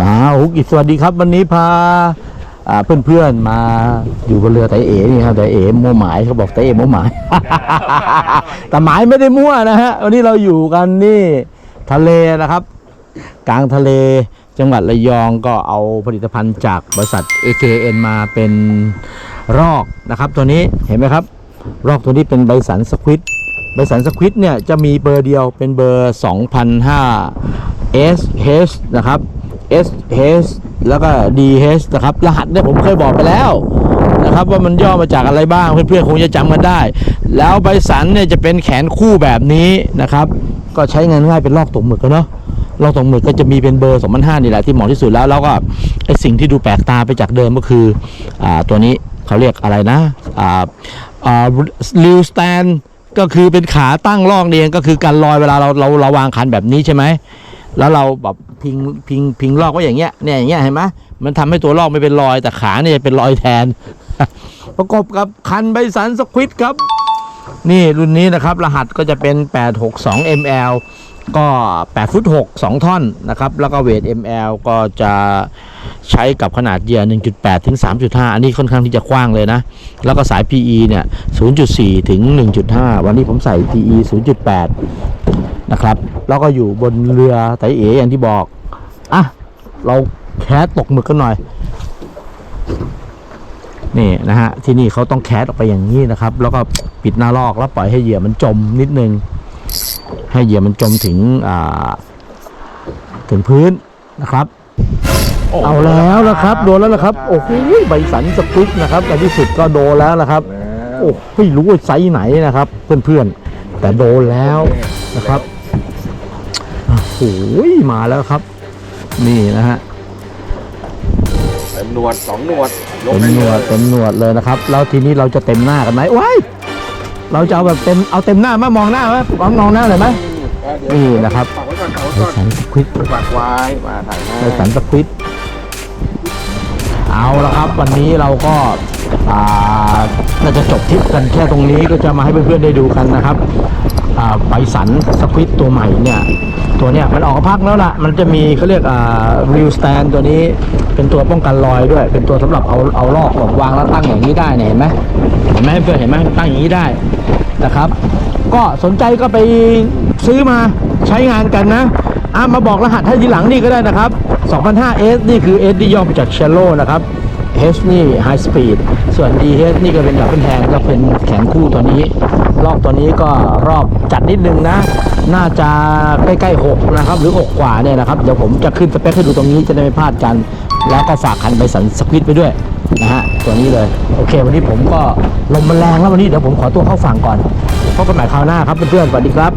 มาฮุกอิสวัสดีครับ วันนี้พาอ่าเพื่อนๆมาอยู่บนเรือไตเอ๋นี่ครับไตเอ๋มัวหมายเขาบอกไตเอ๋มัวหมาย แต่หมายไม่ได้มั่วนะฮะวันนี้เราอยู่กันนี่ทะเลนะครับ กลางทะเลจังหวัดระยองก็เอาผลิตภัณฑ์จากบริษัท AKN มาเป็นรอกนะครับ ตัวนี้เห็นไหมครับ รอกตัวนี้เป็นใบสันสควิตใบสันสควิตเนี่ยจะมีเบอร์เดียวเป็นเบอร์2005 SH นะครับ SH แล้วก็ DH นะครับ รหัสเนี่ยผมเคยบอกไปแล้วนะครับว่ามันย่อมาจากอะไรบ้างเพื่อนๆคงจะจำกันได้ แล้วใบสันเนี่ยจะเป็นแขนคู่แบบนี้นะครับ ก็ใช้งานง่ายเป็นลอกตกหมึกอะเนาะลอกตรงหมึกก็จะมีเป็นเบอร์2005นี่แหละที่เหมาะที่สุดแล้วแล้วก็ไอสิ่งที่ดูแปลกตาไปจากเดิมก็คืออ่าตัวนี้เขาเรียกอะไรนะอ่าอ่าลิวสแตนก็คือเป็นขาตั้งลอกเองก็คือการลอยเวลาเราเราเราวางคันแบบนี้ใช่ไหมแล้วเราแบบ พิงพิงพิงลอกไว้อย่างเงี้ยเนี่ยอย่างเงี้ยเห็นไหมมันทำให้ตัวลอกไม่เป็นรอยแต่ขาเนี่ยเป็นรอยแทน ประกบกับคันใบสันสควิตครับ นี่รุ่นนี้นะครับรหัสก็จะเป็น 862 ml ก็8ฟุต6 2 ท่อนนะครับ แล้วก็เวท ml ก็จะใช้กับขนาดเหยื่อ1.8 ถึง 3.5 อันนี้ค่อนข้างที่จะกว้างเลยนะ แล้วก็สาย PE เนี่ย 0.4 ถึง 1.5 วันนี้ผมใส่ PE 0.8 นะครับ แล้วก็อยู่บนเรือไตเอ๋อย่างที่บอก อะ เราแคสตกหมึกกันหน่อย นี่นะฮะ ที่นี่เขาต้องแคสออกไปอย่างนี้นะครับ แล้วก็ปิดหน้าลอกแล้วปล่อยให้เหยื่อมันจมนิดนึง ให้เหยื่อมันจมถึงอ่าถึงพื้นนะครับเอาแล้วนะครับ โดนแล้วนะครับ โอ้โหใบสันสควิตนะครับในที่สุดก็โดนแล้วนะครับ โอ้ไม่รู้ว่าไซส์ไหนนะครับ เพื่อนๆ แต่โดนแล้วนะครับโอ้โหมาแล้วครับ นี่นะฮะเต็มหนวดสองหนวดลงเต็มไปหนวดเลยเต็มหนวดเลยนะครับ แล้วทีนี้เราจะเต็มหน้ากันไหมว้ายเราจะเอาแบบเต็มเอาเต็มหน้ามามองหน้าไหมมองมองหน้าเลยไหม นี่นะครับ ฝากไว้ก่อนฝากไว้ใบก่อนสันสควิตฝากไว้มาถ่ายหน้าใบสันสควิตเอาละครับ วันนี้เราก็อ่าน่าจะจบทริปกันแค่ตรงนี้ก็จะมาให้เพื่อนๆได้ดูกันนะครับอ่าใบสันสควิตตัวใหม่เนี่ย ตัวเนี้ยมันออกมาพักแล้วล่ะ มันจะมีเขาเรียกอ่าริวสแตนตัวนี้เป็นตัวป้องกันรอยด้วย เป็นตัวสำหรับเอาเอาลอกแบบวางแล้วตั้งอย่างนี้ได้เนี่ยเห็นไหมเห็นไหมเพื่อนเห็นไหมตั้งอย่างนี้ได้นะครับ ก็สนใจก็ไปซื้อมาใช้งานกันนะอะมาบอกรหัสให้ทีหลังนี่ก็ได้นะครับ 2005S นี่คือ S ที่ย่อมาจาก Shallow นะครับ H นี่ High Speed ส่วน DH นี่ก็เป็นดับเบิลแทงก็เป็นแขนคู่ตัวนี้ รอบตัวนี้ก็รอบจัดนิดนึงนะ น่าจะใกล้ๆ6นะครับ หรือ6กว่าเนี่ยนะครับ เดี๋ยวผมจะขึ้นสเปคให้ดูตรงนี้จะได้ไม่พลาดกัน แล้วก็ฝากคันไปสันสควิตไปด้วยนะฮะตัวนี้เลยโอเค วันนี้ผมก็ลมมันแรงแล้ววันนี้เดี๋ยวผมขอตัวเข้าฝั่งก่อนพบกันใหม่คราวหน้าครับเพื่อนๆสวัสดีครับ